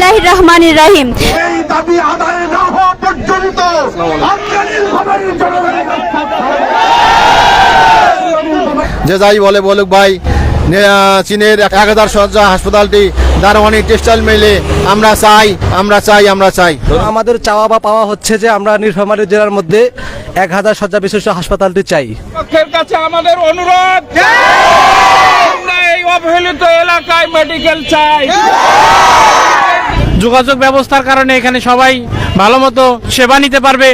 বিসমিল্লাহ রহমান রাহিম। এই দাবি আদায় না হওয়া পর্যন্ত আমরা নীলফামারীর জনগণের যে যাই বলে বলুক ভাই চীনের এক হাজার সজ্জা হাসপাতালটি দারোয়ানি টেক্সটাইল মেলে আমরা চাই আমরা চাই আমরা চাই। আমাদের চাওয়া বা পাওয়া হচ্ছে যে আমরা নীলফামারী জেলার মধ্যে এক হাজার শয্যা বিশিষ্ট হাসপাতালটি চাই। কাছে আমাদের অনুরোধ অবহেলিত এলাকায় মেডিকেল চাই। যোগাযোগ ব্যবস্থার কারণে এখানে সবাই ভালো মতো সেবা নিতে পারবে।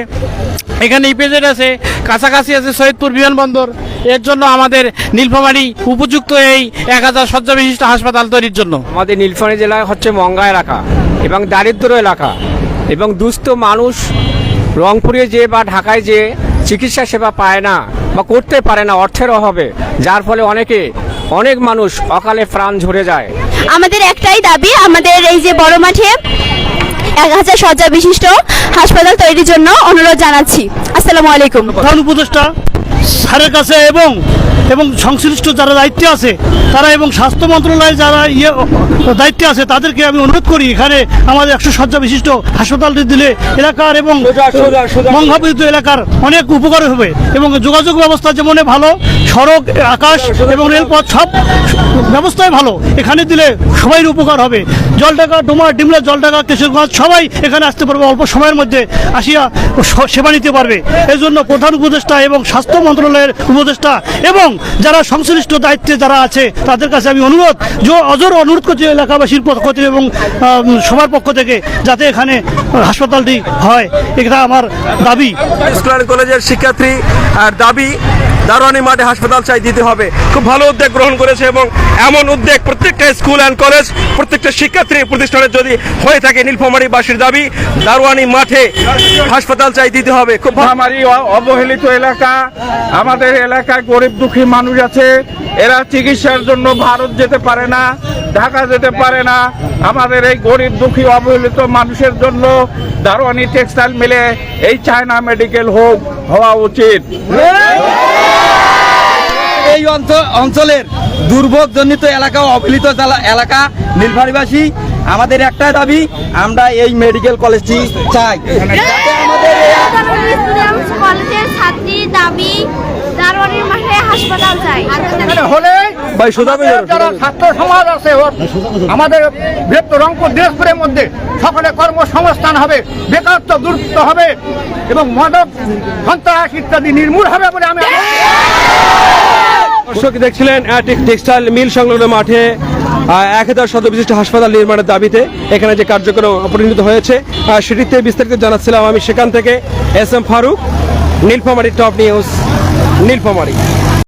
এখানে ইপিজেড আছে, কাছাকাছি আছে সৈয়দপুর বিমানবন্দর। এর জন্য আমাদের নীলফামারী উপযুক্ত এই এক হাজার শয্যা বিশিষ্ট হাসপাতাল তৈরির জন্য। আমাদের নীলফামারী জেলায় হচ্ছে মঙ্গা এলাকা এবং দারিদ্র এলাকা এবং দুস্থ মানুষ রংপুরে যে বা ঢাকায় যে চিকিৎসা সেবা পায় না বা করতে পারে না অর্থের অভাবে, যার ফলে অনেকে, অনেক মানুষ অকালে প্রাণ ঝরে যায়। আমাদের একটাই দাবি, আমাদের এই যে বড় মাঠে এক হাজার শয্যা বিশিষ্ট হাসপাতাল তৈরির জন্য অনুরোধ জানাচ্ছি। আসসালামু আলাইকুম। উপদেষ্টা স্যারের কাছে এবং এবং সংশ্লিষ্ট যারা দায়িত্বে আছে তারা এবং স্বাস্থ্য মন্ত্রণালয়ে যারা ইয়ে দায়িত্বে আছে তাদেরকে আমি অনুরোধ করি এখানে আমাদের একশো শয্যা বিশিষ্ট হাসপাতালটি দিলে এলাকার এবং মঙ্গাবিদ্য এলাকার অনেক উপকার হবে এবং যোগাযোগ ব্যবস্থা যেমন ভালো সড়ক আকাশ এবং রেলপথ সব ব্যবস্থাই ভালো এখানে দিলে সবাই উপকার হবে। জলটাকা ডোমা ডিমলা জলটাকা কিশোরগঞ্জ সবাই এখানে আসতে পারবে অল্প সময়ের মধ্যে আসিয়া সেবা নিতে পারবে। এই জন্য প্রধান উপদেষ্টা এবং স্বাস্থ্য মন্ত্রণালয়ের উপদেষ্টা এবং যারা সংশ্লিষ্ট দায়িত্বে যারা আছে তাদের কাছে আমি অনুরোধ যে অজর অনুরোধ করছি এলাকাবাসীর পক্ষ থেকে এবং সবার পক্ষ থেকে যাতে এখানে হাসপাতালটি হয়। এটা আমার দাবি। স্কুল কলেজের শিক্ষার্থী আর দাবি দারোয়ানি মাঠে হাসপাতাল চাই দিতে হবে। খুব ভালো উদ্যোগ গ্রহণ করেছে এবং এমন উদ্যোগ প্রত্যেকটা স্কুল অ্যান্ড কলেজ প্রত্যেকটা শিক্ষার্থী প্রতিষ্ঠানের যদি হয়ে থাকে নীলফামারীবাসীর দাবি দারোয়ানি মাঠে হাসপাতাল চাই দিতে হবে। খুব অ- অবহেলিত এলাকা আমাদের এলাকায় গরিব দুঃখী মানুষ আছে, এরা চিকিৎসার জন্য ভারত যেতে পারে না, ঢাকা যেতে পারে না। আমাদের এই গরিব, দুঃখী, অবহেলিত মানুষের জন্য দারোয়ানি টেক্সটাইল মিলে এই চায়না মেডিকেল হোক, হওয়া উচিত। এই অঞ্চলের দুর্ভোগজনিত এলাকা, অবহেলিত এলাকা নীলফামারীবাসী আমাদের একটাই দাবি, আমরা এই মেডিকেল কলেজটি চাই যাতে আমাদের এই কলেজের ছাত্রীর দাবি দারোয়ানের মাঠে হাসপাতাল চাই হলে করে ধরো, যারা ছাত্র সমাজ আছে আমাদের বৃহত্তর রংপুর দিনাজপুরের মধ্যে সকলে কর্মসংস্থান হবে বেকারত্ব দূরত্ব হবে এবং মাদক সন্ত্রাস ইত্যাদি নির্মূল হবে বলে আমি দর্শক দেখছিলেন টেক্সটাইল মিল সংলগ্ন মাঠে এক হাজার শত বিশিষ্ট হাসপাতাল নির্মাণের দাবিতে এখানে যে কার্যক্রম পরিণত হয়েছে সেটিতে বিস্তারিত জানাচ্ছিলাম আমি সেখান থেকে S M Faruk Nilphamari top news Nilphamari.